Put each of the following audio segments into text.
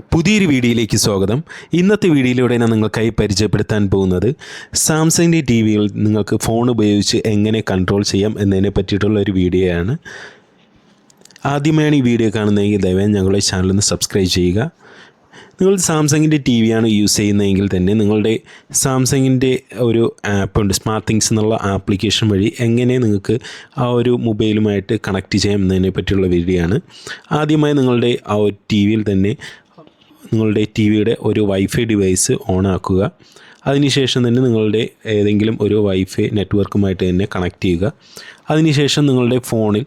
പുതിയൊരു വീഡിയോയിലേക്ക് സ്വാഗതം. ഇന്നത്തെ വീഡിയോയിലൂടെ ഞാൻ നിങ്ങൾക്കായി പരിചയപ്പെടുത്താൻ പോകുന്നത് സാംസങ്ങിന്റെ ടി വിയിൽ നിങ്ങൾക്ക് ഫോൺ ഉപയോഗിച്ച് എങ്ങനെ കൺട്രോൾ ചെയ്യാം എന്നതിനെ പറ്റിയിട്ടുള്ള ഒരു വീഡിയോയാണ് ആദ്യമായാണ് ഈ വീഡിയോ കാണുന്നതെങ്കിൽ ദയവായി ഞങ്ങളുടെ ചാനൽ ഒന്ന് സബ്സ്ക്രൈബ് ചെയ്യുക. നിങ്ങൾ സാംസങ്ങിന്റെ ടി വിയാണ് യൂസ് ചെയ്യുന്നതെങ്കിൽ തന്നെ നിങ്ങളുടെ സാംസങ്ങിന്റെ ഒരു ആപ്പ് ഉണ്ട് സ്മാർട്ട് തിങ്സ് എന്നുള്ള ആപ്ലിക്കേഷൻ വഴി എങ്ങനെ നിങ്ങൾക്ക് ആ ഒരു മൊബൈലുമായിട്ട് കണക്ട് ചെയ്യാം എന്നതിനെ പറ്റിയുള്ള വീഡിയോ ആണ്. ആദ്യമായി നിങ്ങളുടെ ആ ഒരു ടി വിയിൽ തന്നെ നിങ്ങളുടെ ടി വിയുടെ ഒരു വൈഫൈ ഡിവൈസ് ഓൺ ആക്കുക അതിനുശേഷം തന്നെ നിങ്ങളുടെ ഏതെങ്കിലും ഒരു വൈഫൈ നെറ്റ്വർക്കുമായിട്ട് തന്നെ കണക്ട് ചെയ്യുക. അതിനുശേഷം നിങ്ങളുടെ ഫോണിൽ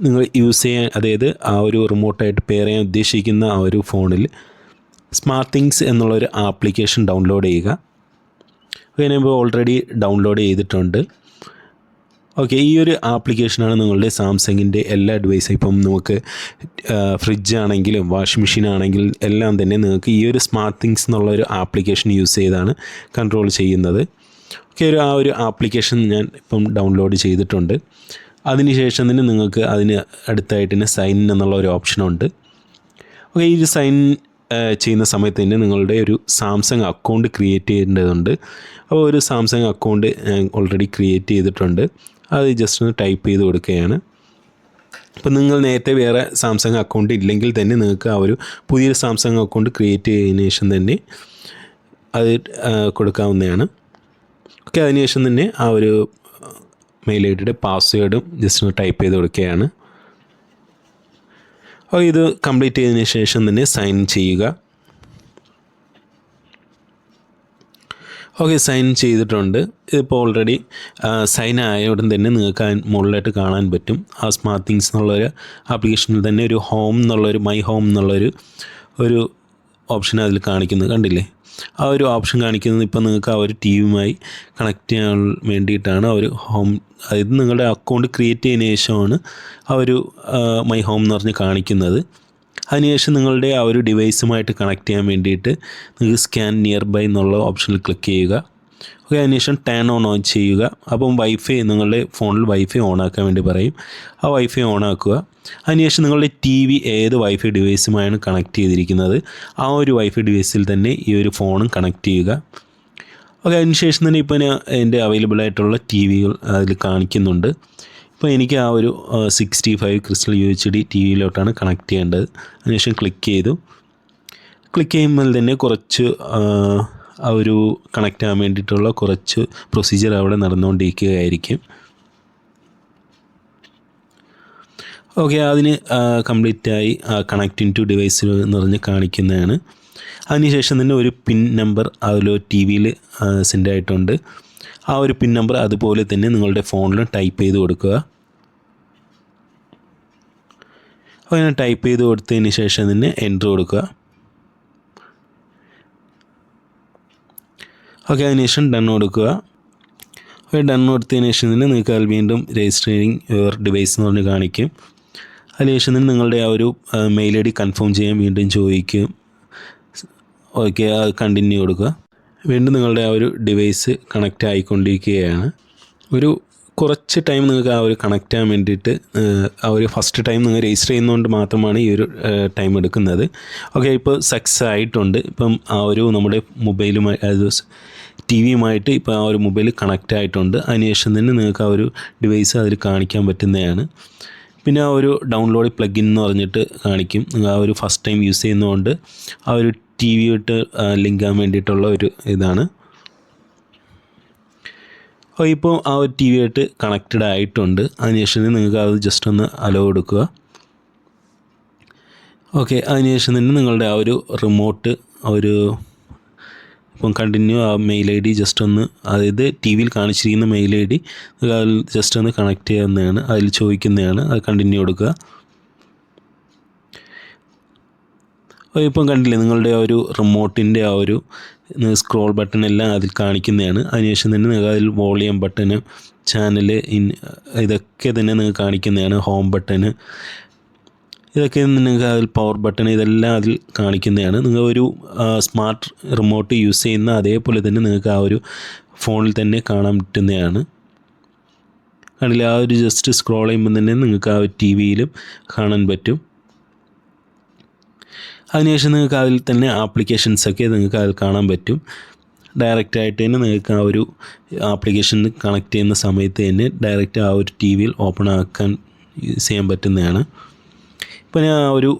നിങ്ങൾ യൂസ് ചെയ്യാൻ അതായത് ആ ഒരു റിമോട്ടായിട്ട് പെയർ ചെയ്യാൻ ഉദ്ദേശിക്കുന്ന ആ ഒരു ഫോണിൽ സ്മാർട്ട് തിങ്സ് എന്നുള്ളൊരു ആപ്ലിക്കേഷൻ ഡൗൺലോഡ് ചെയ്യുക. ഞാനിപ്പോൾ ഓൾറെഡി ഡൗൺലോഡ് ചെയ്തിട്ടുണ്ട്. ഓക്കെ ഈ ഒരു ആപ്ലിക്കേഷനാണ് നിങ്ങളുടെ സാംസങ്ങിന്റെ എല്ലാ ഡിവൈസും ഇപ്പം നമുക്ക് ഫ്രിഡ്ജ് ആണെങ്കിലും വാഷിംഗ് മെഷീൻ ആണെങ്കിലും എല്ലാം തന്നെ നിങ്ങൾക്ക് ഈ ഒരു സ്മാർട്ട് തിങ്സ് എന്നുള്ള ഒരു ആപ്ലിക്കേഷൻ യൂസ് ചെയ്താണ് കൺട്രോൾ ചെയ്യുന്നത്. ഓക്കെ ഒരു ആ ഒരു ആപ്ലിക്കേഷൻ ഞാൻ ഇപ്പം ഡൗൺലോഡ് ചെയ്തിട്ടുണ്ട്. അതിനുശേഷം തന്നെ നിങ്ങൾക്ക് അതിന് അടുത്തായിട്ട് തന്നെ സൈൻ എന്നുള്ള ഒരു ഓപ്ഷനുണ്ട് ഓക്കെ ഈ സൈൻ ചെയ്യുന്ന സമയത്ത് തന്നെ നിങ്ങളുടെ ഒരു സാംസങ് അക്കൗണ്ട് ക്രിയേറ്റ് ചെയ്യേണ്ടതുണ്ട്. അപ്പോൾ ഒരു സാംസങ് അക്കൗണ്ട് ഞാൻ ഓൾറെഡി ക്രിയേറ്റ് ചെയ്തിട്ടുണ്ട്. അത് ജസ്റ്റ് ഒന്ന് ടൈപ്പ് ചെയ്ത് കൊടുക്കുകയാണ്. അപ്പോൾ നിങ്ങൾ നേരത്തെ വേറെ സാംസങ് അക്കൗണ്ട് ഇല്ലെങ്കിൽ തന്നെ നിങ്ങൾക്ക് ആ ഒരു പുതിയൊരു സാംസങ് അക്കൗണ്ട് ക്രിയേറ്റ് ചെയ്തതിന് ശേഷം തന്നെ അത് കൊടുക്കാവുന്നതാണ്. ഓക്കെ അതിനുശേഷം തന്നെ ആ ഒരു മെയിൽ ഐ ഡിയുടെ പാസ്വേഡും ജസ്റ്റ് ഒന്ന് ടൈപ്പ് ചെയ്ത് കൊടുക്കുകയാണ്. അപ്പോൾ ഇത് കംപ്ലീറ്റ് ചെയ്തതിന് ശേഷം തന്നെ സൈൻ ചെയ്യുക. ഓക്കെ സൈൻ ചെയ്തിട്ടുണ്ട്. ഇതിപ്പോൾ ഓൾറെഡി സൈൻ ആയ ഉടൻ തന്നെ നിങ്ങൾക്ക് മുകളിലായിട്ട് കാണാൻ പറ്റും. ആ സ്മാർട്ട് തിങ്സ് എന്നുള്ളൊരു ആപ്ലിക്കേഷനിൽ തന്നെ ഒരു ഹോം എന്നുള്ളൊരു മൈ ഹോം എന്നുള്ളൊരു ഒരു ഓപ്ഷൻ അതിൽ കാണിക്കുന്നത് കണ്ടില്ലേ? ആ ഒരു ഓപ്ഷൻ കാണിക്കുന്നത് ഇപ്പോൾ നിങ്ങൾക്ക് ആ ഒരു ടി വിയുമായി കണക്ട് ചെയ്യാൻ വേണ്ടിയിട്ടാണ് ആ ഒരു ഹോം അതായത് നിങ്ങളുടെ അക്കൗണ്ട് ക്രിയേറ്റ് ചെയ്തതിന് ശേഷമാണ് ആ ഒരു മൈ ഹോം എന്ന് പറഞ്ഞ് കാണിക്കുന്നത്. അതിനുശേഷം നിങ്ങളുടെ ആ ഒരു ഡിവൈസുമായിട്ട് കണക്ട് ചെയ്യാൻ വേണ്ടിയിട്ട് നിങ്ങൾക്ക് സ്കാൻ നിയർ ബൈ എന്നുള്ള ഓപ്ഷനിൽ ക്ലിക്ക് ചെയ്യുക. ഓക്കെ അതിനുശേഷം ടേൺ ഓൺ ഓൺ ചെയ്യുക. അപ്പം വൈഫൈ നിങ്ങളുടെ ഫോണിൽ വൈഫൈ ഓൺ ആക്കാൻ വേണ്ടി പറയും. ആ വൈഫൈ ഓൺ ആക്കുക. അതിനുശേഷം നിങ്ങളുടെ ടി വി ഏത് വൈഫൈ ഡിവൈസുമായാണ് കണക്ട് ചെയ്തിരിക്കുന്നത്? ആ ഒരു വൈഫൈ ഡിവൈസിൽ തന്നെ ഈ ഒരു ഫോണും കണക്ട് ചെയ്യുക. ഓക്കെ അതിനുശേഷം തന്നെ ഇപ്പോൾ എന്റെ അവൈലബിൾ ആയിട്ടുള്ള ടി വികൾ അതിൽ കാണിക്കുന്നുണ്ട്. ഇപ്പോൾ എനിക്ക് ആ ഒരു sixty five crystal U H D T വിയിലോട്ടാണ് connect ചെയ്യേണ്ടത്. അതിനുശേഷം ക്ലിക്ക് ചെയ്തു. ക്ലിക്ക് ചെയ്യുമ്പോൾ തന്നെ കുറച്ച് ആ ഒരു കണക്റ്റ് ആകാൻ വേണ്ടിയിട്ടുള്ള കുറച്ച് പ്രൊസീജിയർ അവിടെ നടന്നുകൊണ്ടിരിക്കുകയായിരിക്കും. ഓക്കെ അതിന് കംപ്ലീറ്റ് ആയി കണക്റ്റിംഗ് ടു ഡിവൈസ് എന്ന് പറഞ്ഞ് കാണിക്കുന്നതാണ്. അതിനുശേഷം തന്നെ ഒരു പിൻ നമ്പർ അതിൽ ടി വിയിൽ സെൻഡ് ആയിട്ടുണ്ട്. ആ ഒരു പിൻ നമ്പർ അതുപോലെ തന്നെ നിങ്ങളുടെ ഫോണിൽ ടൈപ്പ് ചെയ്ത് കൊടുക്കുക. അങ്ങനെ ടൈപ്പ് ചെയ്ത് കൊടുത്തതിന് ശേഷം തന്നെ എന്റർ കൊടുക്കുക. ഓക്കെ അതിനുശേഷം ഡൺ കൊടുക്കുക. ഓക്കെ ഡൺ കൊടുത്തതിന് ശേഷം തന്നെ നിങ്ങൾക്ക് അതിൽ വീണ്ടും രജിസ്റ്ററിങ് യുവർ ഡിവൈസ് എന്ന് പറഞ്ഞ് കാണിക്കും. അതിനുശേഷം തന്നെ നിങ്ങളുടെ ആ ഒരു മെയിൽ ഐ ഡി കൺഫേം ചെയ്യാൻ വീണ്ടും ചോദിക്കും. ഓക്കെ കണ്ടിന്യൂ കൊടുക്കുക. വീണ്ടും നിങ്ങളുടെ ആ ഒരു ഡിവൈസ് കണക്റ്റ് ആയിക്കൊണ്ടിരിക്കുകയാണ്. ഒരു കുറച്ച് ടൈം നിങ്ങൾക്ക് ആ ഒരു കണക്റ്റ് ചെയ്യാൻ വേണ്ടിയിട്ട് ആ ഒരു ഫസ്റ്റ് ടൈം നിങ്ങൾ രജിസ്റ്റർ ചെയ്യുന്നതുകൊണ്ട് മാത്രമാണ് ഈ ഒരു ടൈം എടുക്കുന്നത്. ഓക്കെ ഇപ്പോൾ സക്സസ് ആയിട്ടുണ്ട്. ഇപ്പം ആ ഒരു നമ്മുടെ മൊബൈലുമായി ടി വിയുമായിട്ട് ഇപ്പോൾ ആ ഒരു മൊബൈൽ കണക്റ്റ് ആയിട്ടുണ്ട്. അതിനുശേഷം തന്നെ നിങ്ങൾക്ക് ആ ഒരു ഡിവൈസ് അതിൽ കാണിക്കാൻ പറ്റുന്നതാണ്. പിന്നെ ആ ഒരു ഡൗൺലോഡ് പ്ലഗിൻ എന്ന് പറഞ്ഞിട്ട് കാണിക്കും. നിങ്ങൾ ആ ഒരു ഫസ്റ്റ് ടൈം യൂസ് ചെയ്യുന്നതുകൊണ്ട് ആ ഒരു ടി വിയായിട്ട് ലിങ്ക് ആകാൻ വേണ്ടിയിട്ടുള്ള ഒരു ഇതാണ്. അപ്പോൾ ഇപ്പോൾ ആ ഒരു ടി വി ആയിട്ട് കണക്റ്റഡ് ആയിട്ടുണ്ട്. അതിനുശേഷം നിങ്ങൾക്ക് അത് ജസ്റ്റ് ഒന്ന് അലോ കൊടുക്കുക. ഓക്കെ അതിനുശേഷം തന്നെ നിങ്ങളുടെ ആ ഒരു റിമോട്ട് ഒരു ഇപ്പം കണ്ടിന്യൂ ആ മെയിൽ ഐ ഡി ജസ്റ്റ് ഒന്ന് അതായത് ടി വിയിൽ കാണിച്ചിരിക്കുന്ന മെയിൽ ഐ ഡി അതിൽ ജസ്റ്റ് ഒന്ന് കണക്ട് ചെയ്യാവുന്നതാണ് അതിൽ ചോദിക്കുന്നതാണ് അത് കണ്ടിന്യൂ കൊടുക്കുക. ഇപ്പം കണ്ടില്ലേ നിങ്ങളുടെ ആ ഒരു റിമോട്ടിന്റെ ആ ഒരു സ്ക്രോൾ ബട്ടൺ എല്ലാം അതിൽ കാണിക്കുന്നതാണ്. അതിനുശേഷം തന്നെ നിങ്ങൾക്ക് അതിൽ വോളിയം ബട്ടന് ചാനൽ ഇൻ ഇതൊക്കെ തന്നെ നിങ്ങൾക്ക് കാണിക്കുന്നതാണ് ഹോം ബട്ടന് ഇതൊക്കെ നിങ്ങൾക്ക് അതിൽ പവർ ബട്ടൺ ഇതെല്ലാം അതിൽ കാണിക്കുന്നതാണ്. നിങ്ങൾ ഒരു സ്മാർട്ട് റിമോട്ട് യൂസ് ചെയ്യുന്ന അതേപോലെ തന്നെ നിങ്ങൾക്ക് ആ ഒരു ഫോണിൽ തന്നെ കാണാൻ പറ്റുന്നതാണ്. കണ്ടില്ല ആ ഒരു ജസ്റ്റ് സ്ക്രോൾ ചെയ്യുമ്പോൾ തന്നെ നിങ്ങൾക്ക് ആ ടി വിയിലും കാണാൻ പറ്റും. അതിനുശേഷം നിങ്ങൾക്ക് അതിൽ തന്നെ ആപ്ലിക്കേഷൻസൊക്കെ നിങ്ങൾക്ക് അതിൽ കാണാൻ പറ്റും. ഡയറക്റ്റായിട്ട് തന്നെ നിങ്ങൾക്ക് ആ ഒരു ആപ്ലിക്കേഷൻ കണക്ട് ചെയ്യുന്ന സമയത്ത് തന്നെ ഡയറക്റ്റ് ആ ഒരു ടി വിയിൽ ഓപ്പൺ ആക്കാൻ യൂസ് ചെയ്യാൻ പറ്റുന്നതാണ്. ഇപ്പോൾ ഞാൻ ആ ഒരു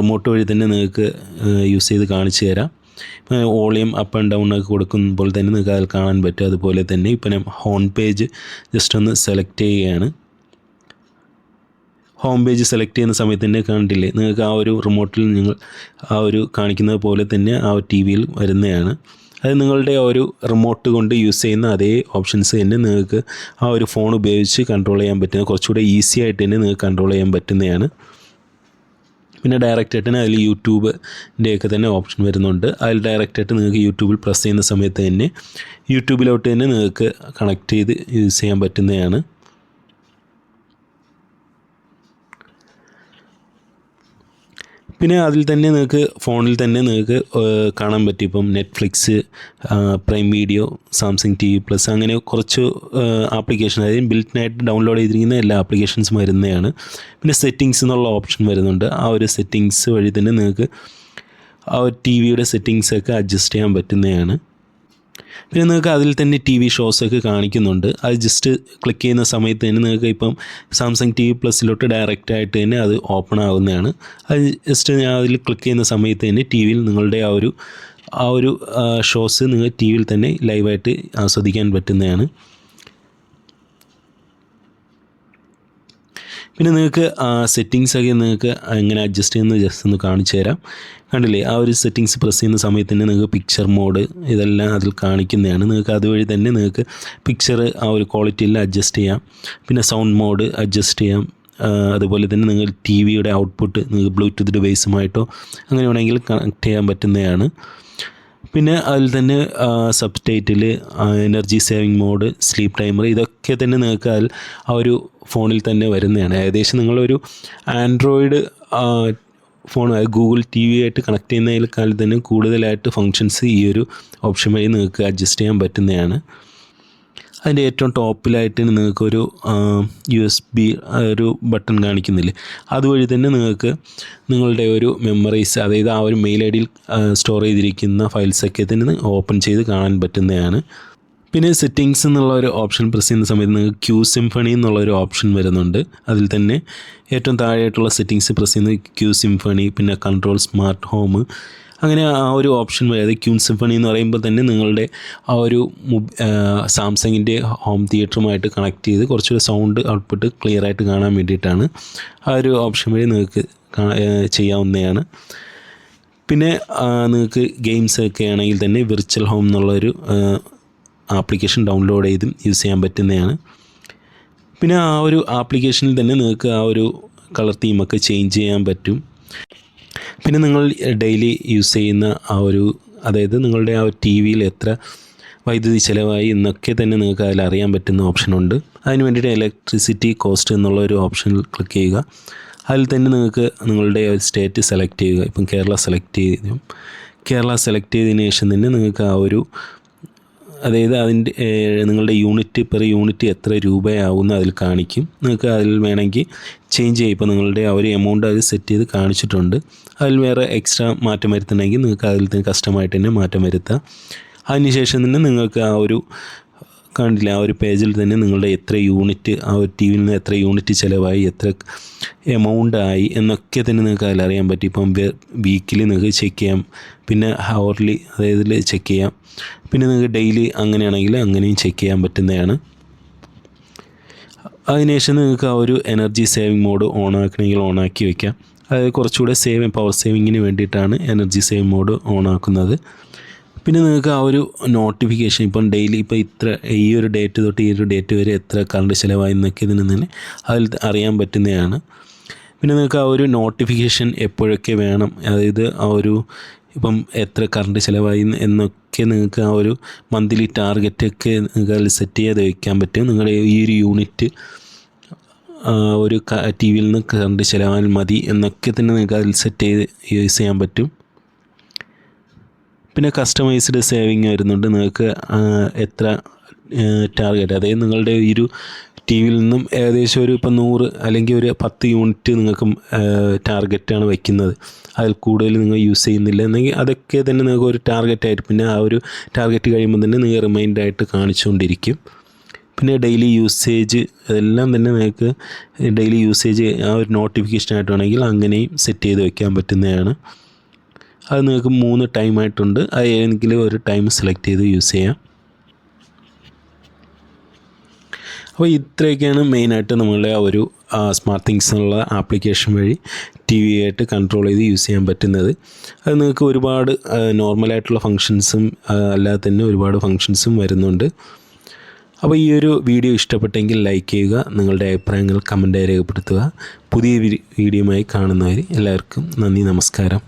റിമോട്ട് വഴി തന്നെ നിങ്ങൾക്ക് യൂസ് ചെയ്ത് കാണിച്ചു തരാം. ഇപ്പം വോളിയം അപ്പ് ആൻഡ് ഡൗൺ ഒക്കെ കൊടുക്കുമ്പോൾ തന്നെ നിങ്ങൾക്ക് അതിൽ കാണാൻ പറ്റും. അതുപോലെ തന്നെ ഇപ്പം ഞാൻ ഹോം പേജ് ജസ്റ്റ് ഒന്ന് സെലക്ട് ചെയ്യുകയാണ്. ഹോം പേജ് സെലക്ട് ചെയ്യുന്ന സമയത്ത് തന്നെ കണ്ടില്ലേ? നിങ്ങൾക്ക് ആ ഒരു റിമോട്ടിൽ നിങ്ങൾ ആ ഒരു കാണിക്കുന്നത് പോലെ തന്നെ ആ ടി വിയിൽ വരുന്നതാണ്. അത് നിങ്ങളുടെ ഒരു റിമോട്ട് കൊണ്ട് യൂസ് ചെയ്യുന്ന അതേ ഓപ്ഷൻസ് തന്നെ നിങ്ങൾക്ക് ആ ഒരു ഫോൺ ഉപയോഗിച്ച് കൺട്രോൾ ചെയ്യാൻ പറ്റുന്ന കുറച്ചുകൂടെ ഈസി ആയിട്ട് തന്നെ നിങ്ങൾക്ക് കൺട്രോൾ ചെയ്യാൻ പറ്റുന്നതാണ്. പിന്നെ ഡയറക്റ്റ് ആയിട്ട് അതിൽ യൂട്യൂബിന്റെ ഒക്കെ തന്നെ ഓപ്ഷൻ വരുന്നുണ്ട്. അതിൽ ഡയറക്റ്റ് ആയിട്ട് നിങ്ങൾക്ക് യൂട്യൂബിൽ പ്രസ് ചെയ്യുന്ന സമയത്ത് തന്നെ യൂട്യൂബിലോട്ട് തന്നെ നിങ്ങൾക്ക് കണക്ട് ചെയ്ത് യൂസ് ചെയ്യാൻ പറ്റുന്നതാണ്. പിന്നെ അതിൽ തന്നെ നിങ്ങൾക്ക് ഫോണിൽ തന്നെ നിങ്ങൾക്ക് കാണാൻ പറ്റും. ഇപ്പം Netflix prime video Samsung T V plus അങ്ങനെ കുറച്ച് ആപ്ലിക്കേഷൻ അതായത് ബിൽറ്റിനായിട്ട് ഡൗൺലോഡ് ചെയ്തിരിക്കുന്ന എല്ലാ ആപ്ലിക്കേഷൻസും വരുന്നതാണ്. പിന്നെ സെറ്റിങ്സ് എന്നുള്ള ഓപ്ഷൻ വരുന്നുണ്ട്. ആ ഒരു സെറ്റിങ്സ് വഴി തന്നെ നിങ്ങൾക്ക് ആ ടി വിയുടെ സെറ്റിങ്സൊക്കെ അഡ്ജസ്റ്റ് ചെയ്യാൻ പറ്റുന്നതാണ്. പിന്നെ നിങ്ങൾക്ക് അതിൽ തന്നെ ടി വി ഷോസൊക്കെ കാണിക്കുന്നുണ്ട്. അത് ജസ്റ്റ് ക്ലിക്ക് ചെയ്യുന്ന സമയത്ത് തന്നെ നിങ്ങൾക്ക് ഇപ്പം സാംസങ് ടി വി പ്ലസിലോട്ട് ഡയറക്റ്റായിട്ട് തന്നെ അത് ഓപ്പൺ ആവുന്നതാണ്. അത് ജസ്റ്റ് ഞാൻ അതിൽ ക്ലിക്ക് ചെയ്യുന്ന സമയത്ത് തന്നെ ടി വിയിൽ നിങ്ങളുടെ ആ ഒരു ആ ഒരു ഷോസ് നിങ്ങൾ ടി വിയിൽ തന്നെ ലൈവായിട്ട് ആസ്വദിക്കാൻ പറ്റുന്നതാണ്. പിന്നെ നിങ്ങൾക്ക് സെറ്റിങ്സ് ഒക്കെ നിങ്ങൾക്ക് എങ്ങനെ അഡ്ജസ്റ്റ് ചെയ്യുന്നത് ജസ്റ്റ് ഒന്ന് കാണിച്ചു തരാം. കണ്ടില്ലേ ആ ഒരു സെറ്റിങ്സ് പ്രസ് ചെയ്യുന്ന സമയത്ത് തന്നെ നിങ്ങൾക്ക് പിക്ചർ മോഡ് ഇതെല്ലാം അതിൽ കാണിക്കുന്നതാണ്. നിങ്ങൾക്ക് അതുവഴി തന്നെ നിങ്ങൾക്ക് പിക്ചർ ആ ഒരു ക്വാളിറ്റിയിൽ അഡ്ജസ്റ്റ് ചെയ്യാം. പിന്നെ സൗണ്ട് മോഡ് അഡ്ജസ്റ്റ് ചെയ്യാം. അതുപോലെ തന്നെ നിങ്ങൾ ടി വിയുടെ ഔട്ട്പുട്ട് നിങ്ങൾക്ക് ബ്ലൂടൂത്ത് ഡിവൈസുമായിട്ടോ അങ്ങനെ വേണമെങ്കിൽ കണക്ട് ചെയ്യാൻ പറ്റുന്നതാണ്. പിന്നെ അതിൽ തന്നെ subtitle energy saving mode sleep timer ഇതൊക്കെ തന്നെ നിങ്ങൾക്ക് അതിൽ ആ ഒരു ഫോണിൽ തന്നെ വരുന്നതാണ്. ഏകദേശം നിങ്ങളൊരു Android phone Google T V ആയിട്ട് കണക്ട് ചെയ്യുന്നതിനേക്കാൾ തന്നെ കൂടുതലായിട്ട് ഫങ്ഷൻസ് ഈ ഒരു ഓപ്ഷൻ വഴി നിങ്ങൾക്ക് അഡ്ജസ്റ്റ് ചെയ്യാൻ പറ്റുന്നതാണ്. അതിന്റെ ഏറ്റവും ടോപ്പിലായിട്ട് നിങ്ങൾക്കൊരു യു എസ് ബി ഒരു ബട്ടൺ കാണിക്കുന്നില്ലേ? അതുവഴി തന്നെ നിങ്ങൾക്ക് നിങ്ങളുടെ ഒരു മെമ്മറീസ് അതായത് ആ ഒരു മെയിൽ ഐ ഡിയിൽ സ്റ്റോർ ചെയ്തിരിക്കുന്ന ഫയൽസൊക്കെ തന്നെ ഓപ്പൺ ചെയ്ത് കാണാൻ പറ്റുന്നതാണ്. പിന്നെ സെറ്റിങ്സ് എന്നുള്ള ഒരു ഓപ്ഷൻ പ്രസ് ചെയ്യുന്ന സമയത്ത് നിങ്ങൾക്ക് ക്യൂ സിംഫണി എന്നുള്ള ഒരു ഓപ്ഷൻ വരുന്നുണ്ട്. അതിൽ തന്നെ ഏറ്റവും താഴെയായിട്ടുള്ള സെറ്റിങ്സ് പ്രസ് ചെയ്യുന്നത് ക്യൂ സിംഫണി പിന്നെ കൺട്രോൾ സ്മാർട്ട് ഹോം അങ്ങനെ ആ ഒരു ഓപ്ഷൻ വരെ ക്യൂ സിംഫണി എന്ന് പറയുമ്പോൾ തന്നെ നിങ്ങളുടെ ആ ഒരു സാംസങ്ങിന്റെ ഹോം തിയേറ്ററുമായിട്ട് കണക്ട് ചെയ്ത് കുറച്ചൊരു സൗണ്ട് ഔട്ട്പുട്ട് ക്ലിയർ ആയിട്ട് കാണാൻ വേണ്ടിയിട്ടാണ് ആ ഒരു ഓപ്ഷൻ വഴി നിങ്ങൾക്ക് ചെയ്യാവുന്നതാണ്. പിന്നെ നിങ്ങൾക്ക് ഗെയിംസ് ഒക്കെ ആണെങ്കിൽ തന്നെ വിർച്വൽ ഹോം എന്നുള്ളൊരു ആപ്ലിക്കേഷൻ ഡൗൺലോഡ് ചെയ്തും യൂസ് ചെയ്യാൻ പറ്റുന്നതാണ്. പിന്നെ ആ ഒരു ആപ്ലിക്കേഷനിൽ തന്നെ നിങ്ങൾക്ക് ആ ഒരു കളർ തീമൊക്കെ ചേഞ്ച് ചെയ്യാൻ പറ്റും. പിന്നെ നിങ്ങൾ ഡെയിലി യൂസ് ചെയ്യുന്ന ആ ഒരു അതായത് നിങ്ങളുടെ ആ ടി വിയിൽ എത്ര വൈദ്യുതി ചിലവായി എന്നൊക്കെ തന്നെ നിങ്ങൾക്ക് അതിൽ അറിയാൻ പറ്റുന്ന ഓപ്ഷനുണ്ട് അതിന് വേണ്ടിയിട്ട് ഇലക്ട്രിസിറ്റി കോസ്റ്റ് എന്നുള്ള ഒരു ഓപ്ഷനിൽ ക്ലിക്ക് ചെയ്യുക. അതിൽ തന്നെ നിങ്ങൾക്ക് നിങ്ങളുടെ സ്റ്റേറ്റ് സെലക്ട് ചെയ്യുക. ഇപ്പം കേരള സെലക്ട് ചെയ്തു. കേരള സെലക്ട് ചെയ്തതിന് ശേഷം തന്നെ നിങ്ങൾക്ക് ആ ഒരു അതായത് അതിന്റെ നിങ്ങളുടെ യൂണിറ്റ് പെർ യൂണിറ്റ് എത്ര രൂപയാവുന്ന അതിൽ കാണിക്കും. നിങ്ങൾക്ക് അതിൽ വേണമെങ്കിൽ ചേഞ്ച് ചെയ്യും. ഇപ്പോൾ നിങ്ങളുടെ ആ ഒരു എമൗണ്ട് അതിൽ സെറ്റ് ചെയ്ത് കാണിച്ചിട്ടുണ്ട്. അതിൽ വേറെ എക്സ്ട്രാ മാറ്റം വരുത്തണമെങ്കിൽ നിങ്ങൾക്ക് അതിൽ തന്നെ കസ്റ്റമായിട്ട് തന്നെ മാറ്റം വരുത്താം. അതിനുശേഷം തന്നെ നിങ്ങൾക്ക് ആ ഒരു കണ്ടില്ല ആ ഒരു പേജിൽ തന്നെ നിങ്ങളുടെ എത്ര യൂണിറ്റ് ആ ഒരു ടി വിയിൽ നിന്ന് എത്ര യൂണിറ്റ് ചിലവായി എത്ര എമൗണ്ട് ആയി എന്നൊക്കെ തന്നെ നിങ്ങൾക്ക് അതിൽ അറിയാൻ പറ്റും. ഇപ്പം വീക്കിലി നിങ്ങൾക്ക് ചെക്ക് ചെയ്യാം പിന്നെ ഹവർലി അതായത് ചെക്ക് ചെയ്യാം. പിന്നെ നിങ്ങൾക്ക് ഡെയിലി അങ്ങനെയാണെങ്കിൽ അങ്ങനെയും ചെക്ക് ചെയ്യാൻ പറ്റുന്നതാണ്. അതിനുശേഷം നിങ്ങൾക്ക് ആ ഒരു എനർജി സേവിങ് മോഡ് ഓൺ ആക്കണമെങ്കിൽ ഓൺ ആക്കി വയ്ക്കാം അതായത് കുറച്ചുകൂടെ സേവിങ് പവർ സേവിങ്ങിന് വേണ്ടിയിട്ടാണ് എനർജി സേവിങ് മോഡ് ഓൺ ആക്കുന്നത്. പിന്നെ നിങ്ങൾക്ക് ആ ഒരു നോട്ടിഫിക്കേഷൻ ഇപ്പം ഡെയിലി ഇപ്പോൾ ഇത്ര ഈ ഒരു ഡേറ്റ് തൊട്ട് ഈ ഒരു ഡേറ്റ് വരെ എത്ര കറണ്ട് ചിലവായി എന്നൊക്കെ ഇതിന് തന്നെ അതിൽ അറിയാൻ പറ്റുന്നതാണ്. പിന്നെ നിങ്ങൾക്ക് ആ ഒരു നോട്ടിഫിക്കേഷൻ എപ്പോഴൊക്കെ വേണം അതായത് ആ ഒരു ഇപ്പം എത്ര കറണ്ട് ചിലവായി എന്ന് എന്നൊക്കെ നിങ്ങൾക്ക് ആ ഒരു മന്ത്ലി ടാർഗറ്റൊക്കെ നിങ്ങൾക്ക് അതിൽ സെറ്റ് ചെയ്ത് വയ്ക്കാൻ പറ്റും. നിങ്ങളുടെ ഈ ഒരു യൂണിറ്റ് ഒരു ടി വിയിൽ നിന്ന് കറണ്ട് ചിലവാൻ മതി എന്നൊക്കെ തന്നെ നിങ്ങൾക്ക് അതിൽ സെറ്റ് ചെയ്ത് യൂസ് ചെയ്യാൻ പറ്റും. പിന്നെ കസ്റ്റമൈസ്ഡ് സേവിങ് വരുന്നുണ്ട്. നിങ്ങൾക്ക് എത്ര ടാർഗറ്റ് അതായത് നിങ്ങളുടെ ഈ ഒരു ടി വിയിൽ നിന്നും ഏകദേശം ഒരു ഇപ്പം നൂറ് അല്ലെങ്കിൽ ഒരു പത്ത് യൂണിറ്റ് നിങ്ങൾക്ക് ടാർഗറ്റാണ് വയ്ക്കുന്നത് അതിൽ കൂടുതൽ നിങ്ങൾ യൂസ് ചെയ്യുന്നില്ല എന്നെങ്കിൽ അതൊക്കെ തന്നെ നിങ്ങൾക്ക് ഒരു ടാർഗറ്റ് ആയിട്ട് പിന്നെ ആ ഒരു ടാർഗറ്റ് കഴിയുമ്പോൾ തന്നെ നിങ്ങൾ റിമൈൻഡായിട്ട് കാണിച്ചുകൊണ്ടിരിക്കും. പിന്നെ ഡെയിലി യൂസേജ് എല്ലാം തന്നെ നിങ്ങൾക്ക് ഡെയിലി യൂസേജ് ആ ഒരു നോട്ടിഫിക്കേഷൻ ആയിട്ട് വേണമെങ്കിൽ അങ്ങനെയും സെറ്റ് ചെയ്ത് വയ്ക്കാൻ പറ്റുന്നതാണ്. അത് നിങ്ങൾക്ക് മൂന്ന് ടൈമായിട്ടുണ്ട് അത് ഏതെങ്കിലും ഒരു ടൈം സെലക്ട് ചെയ്ത് യൂസ് ചെയ്യാം. അപ്പോൾ ഇത്രയൊക്കെയാണ് മെയിനായിട്ട് നമ്മളുടെ ആ ഒരു സ്മാർട്ട് തിങ്സ് എന്നുള്ള ആപ്ലിക്കേഷൻ വഴി ടി വി ആയിട്ട് കൺട്രോൾ ചെയ്ത് യൂസ് ചെയ്യാൻ പറ്റുന്നത്. അത് നിങ്ങൾക്ക് ഒരുപാട് നോർമലായിട്ടുള്ള ഫങ്ഷൻസും അല്ലാതെ തന്നെ ഒരുപാട് ഫങ്ഷൻസും വരുന്നുണ്ട്. അപ്പോൾ ഈ ഒരു വീഡിയോ ഇഷ്ടപ്പെട്ടെങ്കിൽ ലൈക്ക് ചെയ്യുക നിങ്ങളുടെ അഭിപ്രായങ്ങൾ കമന്റായി രേഖപ്പെടുത്തുക. പുതിയ വീഡിയോയുമായി കാണുന്നവർ എല്ലാവർക്കും നന്ദി നമസ്കാരം.